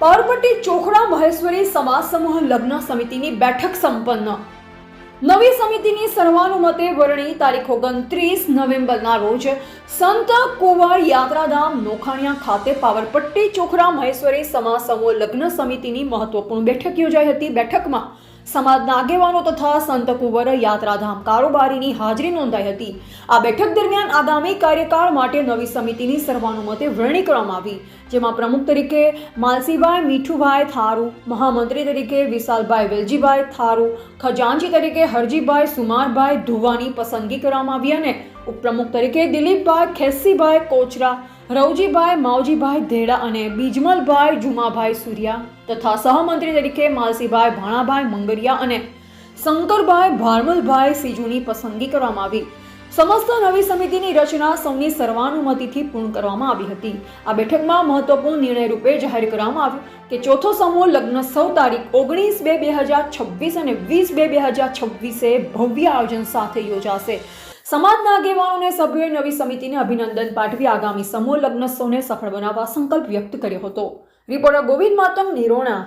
પાવરપટ્ટી ચોખડા મહેશ્વરી સમાજ સમૂહ લગ્ન સમિતિની બેઠક સંપન્ન. નવી સમિતિની સર્વાનુમતે વરણી તારીખ ઓગણત્રીસ નવેમ્બરના રોજ સંત કુંવર યાત્રાધામ નોખાણિયા ખાતે પાવરપટ્ટી ચોખડા મહેશ્વરી સમાજ સમૂહ લગ્ન સમિતિની મહત્વપૂર્ણ બેઠક યોજાઈ હતી. બેઠકમાં સમાજના આગેવાનો તથા સંત કુંવર યાત્રાધામ કારોબારીની હાજરી નોંધાઈ હતી. આ બેઠક દરમિયાન આગામી કાર્યકાળ માટે નવી સમિતિની સર્વાનુમતે વરણી કરવામાં આવી, જેમાં પ્રમુખ તરીકે માલસીભાઈ મીઠુભાઈ થારુ, મહામંત્રી તરીકે વિશાલભાઈ વેલજીભાઈ થારુ, ખજાનજી તરીકે હરજીભાઈ સુમારભાઈ ધુવાની પસંદગી કરવામાં આવી અને ઉપપ્રમુખ તરીકે દિલીપભાઈ ખેસીભાઈ કોચરા રવજીભાઈ, માવજીભાઈ ધેડા અને બીજમલભાઈ, જુમાભાઈ સૂર્યા તથા સહમંત્રી તરીકે માલસીભાઈ ભાણાભાઈ મંગરિયા અને શંકરભાઈ ભારમલભાઈ સિજુની પસંદગી કરવામાં આવી. સમસ્ત નવી સમિતિની રચના સૌની સર્વાનુમતિથી પૂર્ણ કરવામાં આવી હતી. આ બેઠકમાં મહત્વપૂર્ણ નિર્ણય રૂપે જાહેર કરવામાં આવ્યું કે ચોથો સમૂહ લગ્ન સૌ તારીખ ઓગણીસ બે બે હજાર છવ્વીસ અને વીસ બે બે હજાર છવ્વીસે ભવ્ય આયોજન સાથે યોજાશે. સમાજના આગેવાનોને સભ્યોએ નવી સમિતિને અભિનંદન પાઠવી આગામી સમૂહ લગ્નોત્સવને સફળ બનાવવા સંકલ્પ વ્યક્ત કર્યો હતો. રિપોર્ટર ગોવિંદ માતમ નિરોણા.